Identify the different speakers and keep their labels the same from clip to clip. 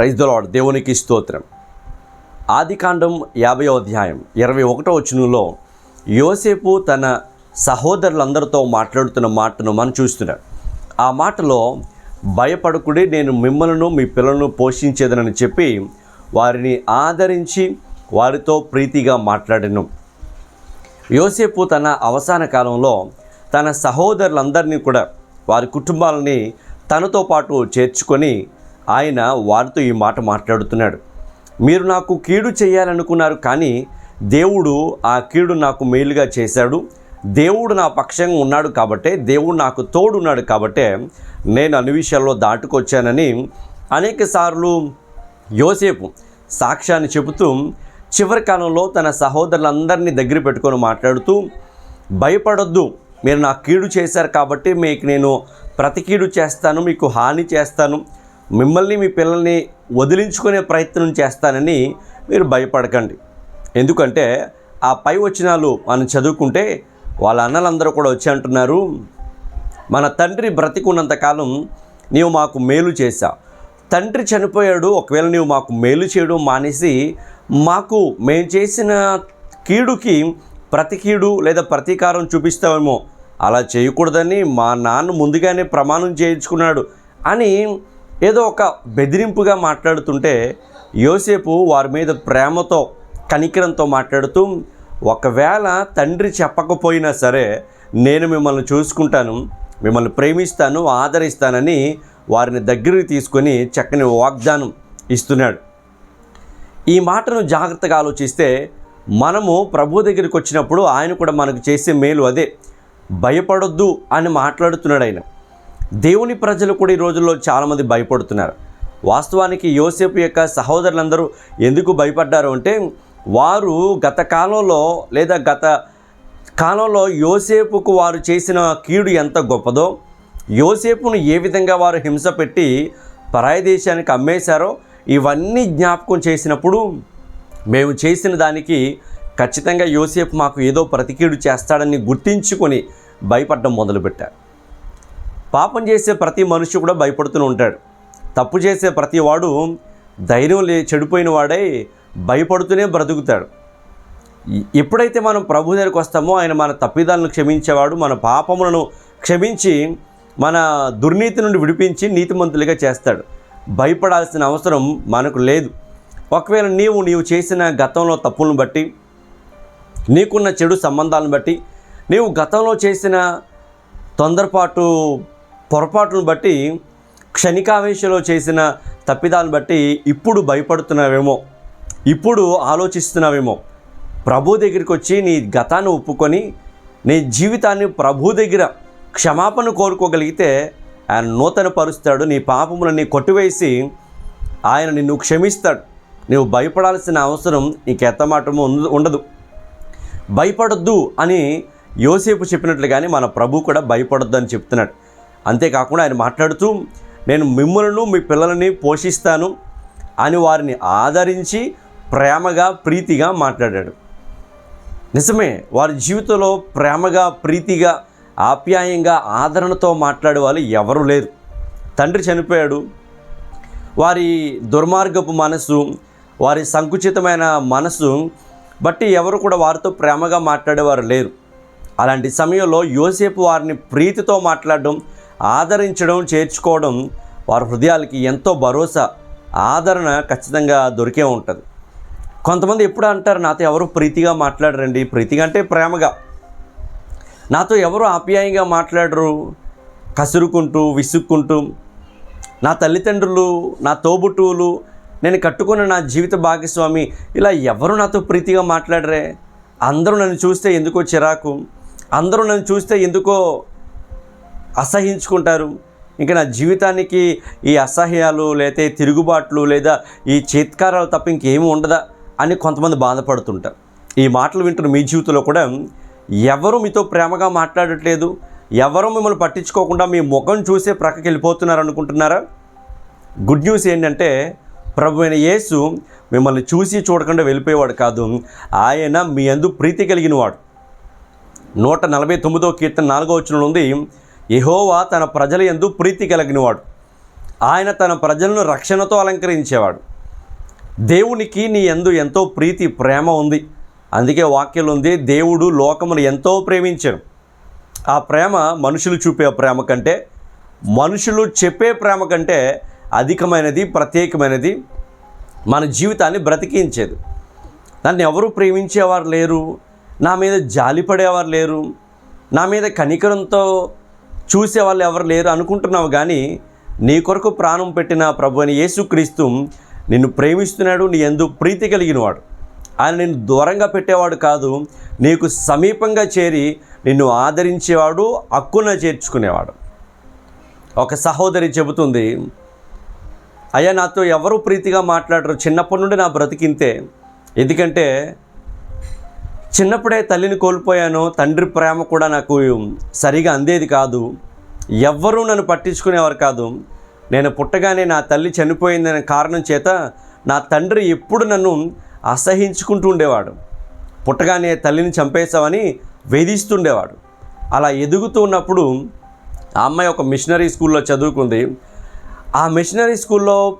Speaker 1: ప్రైజ్దలాడు దేవునికి స్తోత్రం. ఆదికాండం యాభై అధ్యాయం ఇరవై ఒకటో వచనంలో యోసేపు తన సహోదరులందరితో మాట్లాడుతున్న మాటను మనం చూస్తున్నాం. ఆ మాటలో భయపడకుడి నేను మిమ్మల్ని మీ పిల్లలను పోషించేదనని చెప్పి వారిని ఆదరించి వారితో ప్రీతిగా మాట్లాడను. యోసేపు తన అవసాన కాలంలో తన సహోదరులందరినీ కూడా వారి కుటుంబాలని తనతో పాటు చేర్చుకొని ఆయన వారితో ఈ మాట మాట్లాడుతున్నాడు. మీరు నాకు కీడు చేయాలనుకున్నారు కానీ దేవుడు ఆ కీడు నాకు మేలుగా చేశాడు. దేవుడు నా పక్షంగా ఉన్నాడు కాబట్టే దేవుడు నాకు తోడున్నాడు కాబట్టే నేను అన్ని విషయాల్లో దాటుకొచ్చానని అనేక సార్లు యోసేపు సాక్ష్యాన్ని చెబుతూ చివరి కాలంలో తన సహోదరులందరినీ దగ్గర పెట్టుకొని మాట్లాడుతూ భయపడొద్దు మీరు నాకు కీడు చేశారు కాబట్టి మీకు నేను ప్రతి కీడు చేస్తాను మీకు హాని చేస్తాను. మిమ్మల్ని మీ పిల్లల్ని వదిలించుకునే ప్రయత్నం చేస్తానని మీరు భయపడకండి. ఎందుకంటే ఆ పై వచనాలు మనం చదువుకుంటే వాళ్ళ అన్నలందరూ కూడా వచ్చి అంటున్నారు మన తండ్రి బ్రతికున్నంతకాలం నీవు మాకు మేలు చేశావు తండ్రి చనిపోయాడు ఒకవేళ నీవు మాకు మేలు చేయడం మానేసి మాకు మేము చేసిన కీడుకి ప్రతి కీడు లేదా ప్రతీకారం చూపిస్తావేమో. అలా చేయకూడదని మా నాన్న ముందుగానే ప్రమాణం చేయించుకున్నాడు అని ఏదో ఒక బెదిరింపుగా మాట్లాడుతుంటే యోసేపు వారి మీద ప్రేమతో కనికరంతో మాట్లాడుతూ ఒకవేళ తండ్రి చెప్పకపోయినా సరే నేను మిమ్మల్ని చూసుకుంటాను మిమ్మల్ని ప్రేమిస్తాను ఆదరిస్తానని వారిని దగ్గరికి తీసుకొని చక్కని వాగ్దానం ఇస్తున్నాడు. ఈ మాటను జాగ్రత్తగా ఆలోచిస్తే మనము ప్రభు దగ్గరికి వచ్చినప్పుడు ఆయన కూడా మనకు చేసే మేలు అదే. భయపడొద్దు అని మాట్లాడుతున్నాడు ఆయన. దేవుని ప్రజలు కూడా ఈ రోజుల్లో చాలామంది భయపడుతున్నారు. వాస్తవానికి యోసేపు యొక్క సహోదరులందరూ ఎందుకు భయపడ్డారు అంటే వారు గత కాలంలో లేదా గత కాలంలో యోసేపుకు వారు చేసిన కీడు ఎంత గొప్పదో యోసేపును ఏ విధంగా వారు హింస పెట్టి పరాయి దేశానికి అమ్మేశారో ఇవన్నీ జ్ఞాపకం చేసినప్పుడు మేము చేసిన దానికి ఖచ్చితంగా యోసేపు మాకు ఏదో ప్రతికీడు చేస్తాడని గుర్తించుకొని భయపడడం మొదలుపెట్టారు. పాపం చేసే ప్రతి మనిషి కూడా భయపడుతూనే ఉంటాడు. తప్పు చేసే ప్రతి వాడు ధైర్యం లే చెడిపోయిన వాడై భయపడుతూనే బ్రతుకుతాడు. ఎప్పుడైతే మనం ప్రభు దగ్గరికి వస్తామో ఆయన మన తప్పిదాలను క్షమించేవాడు మన పాపములను క్షమించి మన దుర్నీతి నుండి విడిపించి నీతిమంతులుగా చేస్తాడు. భయపడాల్సిన అవసరం మనకు లేదు. ఒకవేళ నీవు నీవు చేసిన గతంలో తప్పులను బట్టి నీకున్న చెడు సంబంధాలను బట్టి నీవు గతంలో చేసిన తొందరపాటు పొరపాటును బట్టి క్షణికావేశంలో చేసిన తప్పిదాలను బట్టి ఇప్పుడు భయపడుతున్నావేమో ఇప్పుడు ఆలోచిస్తున్నావేమో. ప్రభు దగ్గరికి వచ్చి నీ గతాన్ని ఒప్పుకొని నీ జీవితాన్ని ప్రభు దగ్గర క్షమాపణ కోరుకోగలిగితే ఆయన నూతన పరుస్తాడు నీ పాపములన్నీ కొట్టివేసి ఆయన నిన్ను క్షమిస్తాడు. నువ్వు భయపడాల్సిన అవసరం నీకు ఎత్తమాటము ఉండదు. భయపడొద్దు అని యోసేపు చెప్పినట్లుగానే మన ప్రభు కూడా భయపడొద్దు అని చెప్తున్నాడు. అంతేకాకుండా ఆయన మాట్లాడుతూ నేను మిమ్మల్ని మీ పిల్లలని పోషిస్తాను అని వారిని ఆదరించి ప్రేమగా ప్రీతిగా మాట్లాడాడు. నిజమే వారి జీవితంలో ప్రేమగా ప్రీతిగా ఆప్యాయంగా ఆదరణతో మాట్లాడే వాళ్ళు ఎవరు లేరు. తండ్రి చనిపోయాడు. వారి దుర్మార్గపు మనసు వారి సంకుచితమైన మనసు బట్టి ఎవరు కూడా వారితో ప్రేమగా మాట్లాడేవారు లేరు. అలాంటి సమయంలో యోసేపు వారిని ప్రీతితో మాట్లాడడం ఆదరించడం చేర్చుకోవడం వారి హృదయాలకి ఎంతో భరోసా ఆదరణ ఖచ్చితంగా దొరికే ఉంటుంది. కొంతమంది ఎప్పుడు అంటారు నాతో ఎవరు ప్రీతిగా మాట్లాడరండి. ప్రీతిగా అంటే ప్రేమగా. నాతో ఎవరు ఆప్యాయంగా మాట్లాడరు? కసురుకుంటూ విసుక్కుంటూ నా తల్లిదండ్రులు నా తోబుట్టువులు నేను కట్టుకున్న నా జీవిత భాగస్వామి ఇలా ఎవరు నాతో ప్రీతిగా మాట్లాడరే? అందరూ నన్ను చూస్తే ఎందుకో చిరాకు? అందరూ నన్ను చూస్తే ఎందుకో అసహించుకుంటారు. ఇంకా నా జీవితానికి ఈ అసహ్యాలు లేతే తిరుగుబాట్లు లేదా ఈ చేత్కారాలు తప్ప ఇంకేమి ఉండదా అని కొంతమంది బాధపడుతుంటారు. ఈ మాటలు వింటున్న మీ జీవితంలో కూడా ఎవరు మీతో ప్రేమగా మాట్లాడట్లేదు? ఎవరు మిమ్మల్ని పట్టించుకోకుండా మీ ముఖం చూసే ప్రక్కకి వెళ్ళిపోతున్నారు అనుకుంటున్నారా? గుడ్ న్యూస్ ఏంటంటే ప్రభు అయిన యేసు మిమ్మల్ని చూసి చూడకుండా వెళ్ళిపోయేవాడు కాదు. ఆయన మీ అందు ప్రీతి కలిగినవాడు. నూట నలభై తొమ్మిదో కీర్తన నాలుగో వచ్చిన ఉంది యహోవా తన ప్రజల ఎందు ప్రీతి కలిగినవాడు. ఆయన తన ప్రజలను రక్షణతో అలంకరించేవాడు. దేవునికి నీ ఎందు ఎంతో ప్రీతి ప్రేమ ఉంది. అందుకే వాక్యం ఉంది దేవుడు లోకమును ఎంతో ప్రేమించాడు ఆ ప్రేమ మనుషులు చూపే ప్రేమ కంటే మనుషులు చెప్పే ప్రేమ కంటే అధికమైనది ప్రత్యేకమైనది మన జీవితాన్ని బ్రతికించేది. నన్ను ఎవరు ప్రేమించేవారు లేరు? నా మీద జాలిపడేవారు లేరు? నా మీద కనికరంతో చూసే వాళ్ళు ఎవరు లేరు అనుకుంటున్నావు కానీ నీ కొరకు ప్రాణం పెట్టిన ప్రభు అని యేసుక్రీస్తు నిన్ను ప్రేమిస్తున్నాడు నీ ఎందు ప్రీతి కలిగినవాడు. ఆయన నిన్ను దూరంగా పెట్టేవాడు కాదు నీకు సమీపంగా చేరి నిన్ను ఆదరించేవాడు హక్కున చేర్చుకునేవాడు. ఒక సహోదరి చెబుతుంది అయ్యా నాతో ఎవరు ప్రీతిగా మాట్లాడరు? చిన్నప్పటి నుండి నా బ్రతికింతే. ఎందుకంటే చిన్నప్పుడే తల్లిని కోల్పోయాను తండ్రి ప్రేమ కూడా నాకు సరిగా అందేది కాదు. ఎవ్వరూ నన్ను పట్టించుకునేవారు కాదు. నేను పుట్టగానే నా తల్లి చనిపోయిందనే కారణం చేత నా తండ్రి ఎప్పుడు నన్ను అసహించుకుంటూ ఉండేవాడు. పుట్టగానే తల్లిని చంపేశామని వేధిస్తుండేవాడు. అలా ఎదుగుతూ ఉన్నప్పుడు ఆ అమ్మాయి ఒక మిషనరీ స్కూల్లో చదువుకుంది. ఆ మిషనరీ స్కూల్లో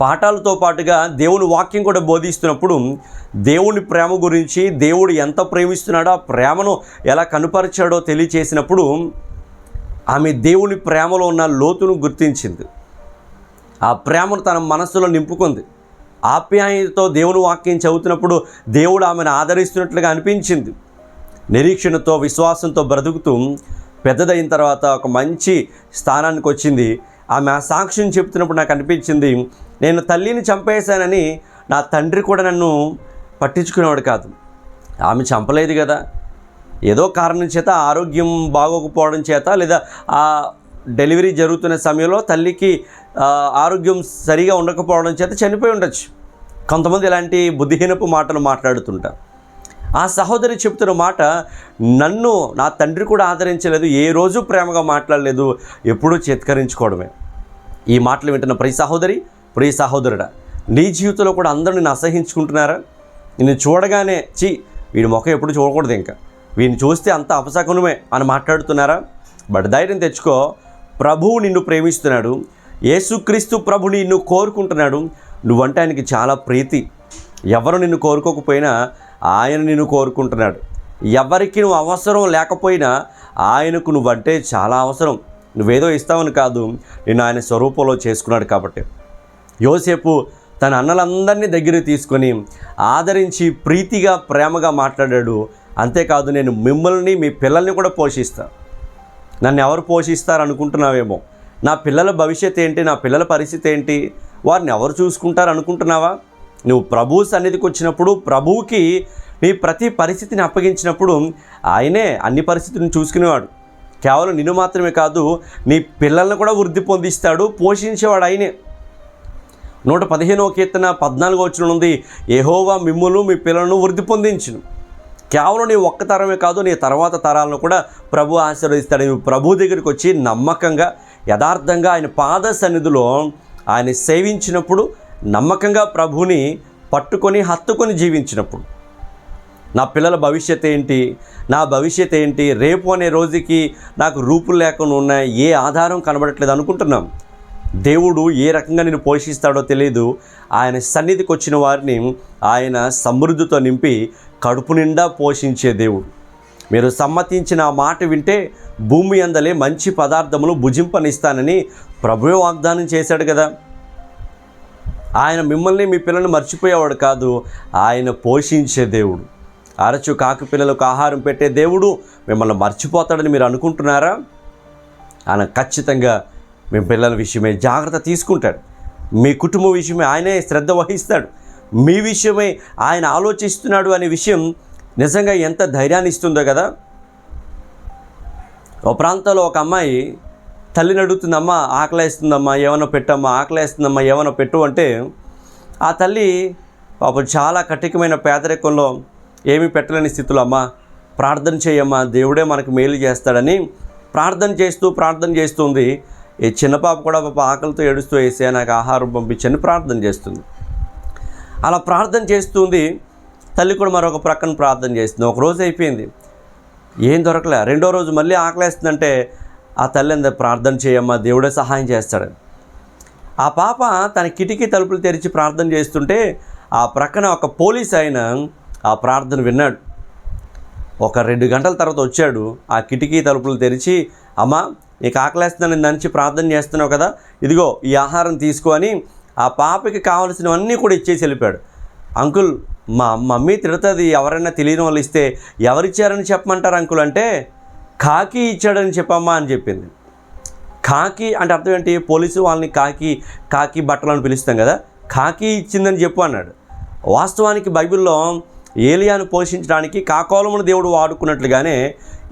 Speaker 1: పాఠాలతో పాటుగా దేవుని వాక్యం కూడా బోధిస్తున్నప్పుడు దేవుని ప్రేమ గురించి దేవుడు ఎంత ప్రేమిస్తున్నాడో ఆ ప్రేమను ఎలా కనుపరిచాడో తెలియచేసినప్పుడు ఆమె దేవుని ప్రేమలో ఉన్న లోతును గుర్తించింది. ఆ ప్రేమను తన మనస్సులో నింపుకుంది. ఆప్యాయతతో దేవుని వాక్యం చదువుతున్నప్పుడు దేవుడు ఆమెను ఆదరిస్తున్నట్లుగా అనిపించింది. నిరీక్షణతో విశ్వాసంతో బ్రతుకుతూ పెద్దదైన తర్వాత ఒక మంచి స్థానానికి వచ్చింది. ఆమె ఆ సాక్ష్యం చెప్తున్నప్పుడు నాకు అనిపించింది నేను తల్లిని చంపేశానని నా తండ్రి కూడా నన్ను పట్టించుకునేవాడు కాదు. ఆమె చంపలేదు కదా. ఏదో కారణం చేత ఆరోగ్యం బాగోకపోవడం చేత లేదా ఆ డెలివరీ జరుగుతున్న సమయంలో తల్లికి ఆరోగ్యం సరిగా ఉండకపోవడం చేత చనిపోయి ఉండొచ్చు. కొంతమంది ఇలాంటి బుద్ధిహీనపు మాటలు మాట్లాడుతుంటారు ఆ సహోదరి చెప్తున్న మాట నన్ను నా తండ్రి కూడా ఆదరించలేదు. ఏ రోజు ప్రేమగా మాట్లాడలేదు. ఎప్పుడూ చేత్కరించుకోవడమే. ఈ మాటలు వింటున్న ప్రతి సహోదరి ప్రియ సహోదరుడా నీ జీవితంలో కూడా అందరూ అసహించుకుంటున్నారా? నిన్ను చూడగానే చీ వీడి ముఖం ఎప్పుడు చూడకూడదు ఇంకా. వీడిని చూస్తే అంత అపశకునమే అని మాట్లాడుతున్నారా? బట్ ధైర్యం తెచ్చుకో ప్రభువు నిన్ను ప్రేమిస్తున్నాడు. యేసుక్రీస్తు ప్రభు నిన్ను కోరుకుంటున్నాడు. నువ్వంటే ఆయనకి చాలా ప్రీతి. ఎవరు నిన్ను కోరుకోకపోయినా ఆయన నిన్ను కోరుకుంటున్నాడు. ఎవరికి నువ్వు అవసరం లేకపోయినా ఆయనకు నువ్వంటే చాలా అవసరం. నువ్వేదో ఇస్తావని కాదు. నేను ఆయన స్వరూపంలో చేసుకున్నాడు కాబట్టి. యోసేపు తన అన్నలందరినీ దగ్గర తీసుకొని ఆదరించి ప్రీతిగా ప్రేమగా మాట్లాడాడు. అంతేకాదు నేను మిమ్మల్ని మీ పిల్లల్ని కూడా పోషిస్తా. నన్ను ఎవరు పోషిస్తారు అనుకుంటున్నావేమో? నా పిల్లల భవిష్యత్ ఏంటి? నా పిల్లల పరిస్థితి ఏంటి? వారిని ఎవరు చూసుకుంటారు అనుకుంటున్నావా? నువ్వు ప్రభు సన్నిధికి వచ్చినప్పుడు ప్రభువుకి నీ ప్రతి పరిస్థితిని అప్పగించినప్పుడు ఆయనే అన్ని పరిస్థితులను చూసుకునేవాడు. కేవలం నిన్ను మాత్రమే కాదు నీ పిల్లల్ని కూడా వృద్ధి పొందిస్తాడు పోషించేవాడు ఆయనే. నూట పదిహేనవ కీర్తన పద్నాలుగో వచ్చిన ఉంది ఏహోవా మిమ్ములు మీ పిల్లలను వృద్ధి పొందించును. కేవలం నీ ఒక్క తరమే కాదు నీ తర్వాత తరాలను కూడా ప్రభు ఆశీర్వదిస్తాడు నువ్వు ప్రభు దగ్గరికి వచ్చి నమ్మకంగా యథార్థంగా ఆయన పాద సన్నిధిలో ఆయన సేవించినప్పుడు నమ్మకంగా ప్రభుని పట్టుకొని హత్తుకొని జీవించినప్పుడు నా పిల్లల భవిష్యత్ ఏంటి? నా భవిష్యత్ ఏంటి? రేపు అనే రోజుకి నాకు రూపులు లేకుండా ఉన్నాయి ఏ ఆధారం కనబడట్లేదు అనుకుంటున్నాం. దేవుడు ఏ రకంగా నేను పోషిస్తాడో తెలియదు ఆయన సన్నిధికి వచ్చిన వారిని ఆయన సమృద్ధితో నింపి కడుపు నిండా పోషించే దేవుడు. మీరు సమ్మతించిన మాట వింటే భూమి అందలే మంచి పదార్థములు భుజింపనిస్తానని ప్రభువే వాగ్దానం చేశాడు కదా. ఆయన మిమ్మల్ని మీ పిల్లల్ని మర్చిపోయేవాడు కాదు ఆయన పోషించే దేవుడు. అరచు కాకి పిల్లలకు ఆహారం పెట్టే దేవుడు మిమ్మల్ని మర్చిపోతాడని మీరు అనుకుంటున్నారా? ఆయన ఖచ్చితంగా మీ పిల్లల విషయమే జాగ్రత్త తీసుకుంటాడు. మీ కుటుంబ విషయమే ఆయనే శ్రద్ధ వహిస్తాడు. మీ విషయమే ఆయన ఆలోచిస్తున్నాడు అనే విషయం నిజంగా ఎంత ధైర్యాన్ని ఇస్తుందో కదా. ఓ ప్రాంతంలో ఒక అమ్మాయి తల్లిని అడుగుతుందమ్మా ఆకలేస్తుందమ్మా ఏమైనా పెట్టమ్మా ఆకలేస్తుందమ్మా ఏమైనా పెట్టు అంటే ఆ తల్లి పాపం చాలా కఠికమైన పేదరికంలో ఏమీ పెట్టలేని స్థితిలో అమ్మా ప్రార్థన చేయమ్మా దేవుడే మనకు మేలు చేస్తాడని ప్రార్థన చేస్తూ ప్రార్థన చేస్తుంది ఈ చిన్న పాప కూడా పాప ఆకలితో ఏడుస్తూ వేసే నాకు ఆహారం పంపించని ప్రార్థన చేస్తుంది. అలా ప్రార్థన చేస్తుంది. తల్లి కూడా మరొక ప్రక్కన ప్రార్థన చేస్తుంది. ఒక రోజు అయిపోయింది. ఏం దొరకలే. రెండో రోజు మళ్ళీ ఆకలేస్తుందంటే ఆ తల్లి అంత ప్రార్థన చేయమ్మా దేవుడే సహాయం చేస్తాడు. ఆ పాప తన కిటికీ తలుపులు తెరిచి ప్రార్థన చేస్తుంటే ఆ ప్రక్కన ఒక పోలీస్ ఆయన ఆ ప్రార్థన విన్నాడు. ఒక రెండు గంటల తర్వాత వచ్చాడు. ఆ కిటికీ తలుపులు తెరిచి అమ్మ నీకు ఆకలేస్తుందని నంచి ప్రార్థన చేస్తున్నావు కదా ఇదిగో ఈ ఆహారం తీసుకొని ఆ పాపకి కావలసినవన్నీ కూడా ఇచ్చేసి వెళ్ళిపోయాడు. అంకుల్ మా మమ్మీ తిడుతుంది ఎవరైనా తెలియని వాళ్ళు ఇస్తే ఎవరిచ్చారని చెప్పమంటారు అంకుల్ అంటే కాకి ఇచ్చాడని చెప్పమ్మా అని చెప్పింది. కాకి అంటే అర్థం ఏంటి? పోలీసు వాళ్ళని కాకి కాకి బట్టలు అని పిలుస్తాం కదా కాకి ఇచ్చిందని చెప్పు అన్నాడు. వాస్తవానికి బైబిల్లో ఏలియాను పోషించడానికి కాకోలమును దేవుడు వాడుకున్నట్లుగానే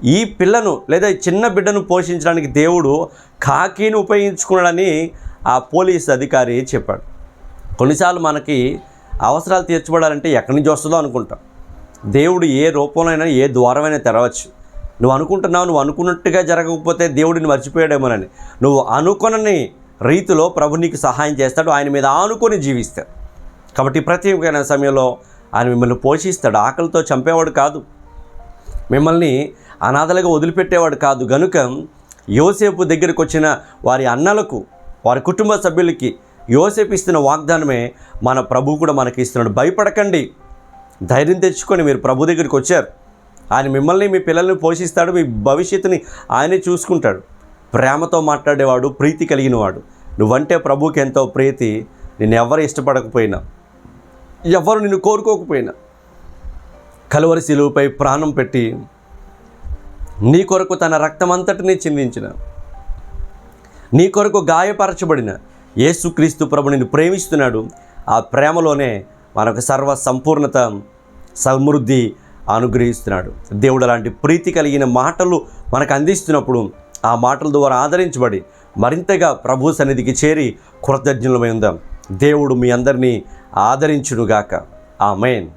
Speaker 1: ఈ పిల్లను లేదా చిన్న బిడ్డను పోషించడానికి దేవుడు కాకిని ఉపయోగించుకున్నాడని ఆ పోలీస్ అధికారి చెప్పాడు. కొన్నిసార్లు మనకి అవసరాలు తీర్చబడాలంటే ఎక్కడి నుంచి వస్తుందో అనుకుంటాం. దేవుడు ఏ రూపంలోనైనా ఏ ద్వారమైనా తెరవచ్చు. నువ్వు అనుకుంటున్నావు నువ్వు అనుకున్నట్టుగా జరగకపోతే దేవుడిని మర్చిపోయాడేమోనని. నువ్వు అనుకొనని రీతిలో ప్రభు నీకు సహాయం చేస్తాడు ఆయన మీద ఆనుకొని జీవిస్తాడు. కాబట్టి ప్రతి సమయంలో ఆయన మిమ్మల్ని పోషిస్తాడు. ఆకలితో చంపేవాడు కాదు. మిమ్మల్ని అనాథలుగా వదిలిపెట్టేవాడు కాదు. గనుక యోసేపు దగ్గరికి వచ్చిన వారి అన్నలకు వారి కుటుంబ సభ్యులకి యోసేపు ఇస్తున్న వాగ్దానమే మన ప్రభు కూడా మనకి ఇస్తున్నాడు. భయపడకండి. ధైర్యం తెచ్చుకొని మీరు ప్రభు దగ్గరికి వచ్చారు. ఆయన మిమ్మల్ని మీ పిల్లల్ని పోషిస్తాడు మీ భవిష్యత్తుని ఆయనే చూసుకుంటాడు. ప్రేమతో మాట్లాడేవాడు ప్రీతి కలిగినవాడు. నువ్వంటే ప్రభుకి ఎంతో ప్రీతి. నేను ఎవరు ఇష్టపడకపోయినా ఎవరు నిన్ను కోరుకోకపోయినా కలువరి శిలువుపై ప్రాణం పెట్టి నీ కొరకు తన రక్తమంతటిని చిందించిన. నీ కొరకు గాయపరచబడిన యేసుక్రీస్తు ప్రభు నిన్ను ప్రేమిస్తున్నాడు. ఆ ప్రేమలోనే మనకు సర్వ సంపూర్ణత సమృద్ధి అనుగ్రహిస్తున్నాడు. దేవుడు అలాంటి ప్రీతి కలిగిన మాటలు మనకు అందిస్తున్నప్పుడు ఆ మాటల ద్వారా ఆదరించబడి మరింతగా ప్రభు సన్నిధికి చేరి కృతజ్ఞులమై ఉందాం. దేవుడు మీ అందరినీ ఆదరించునుగాక. ఆ మెయిన్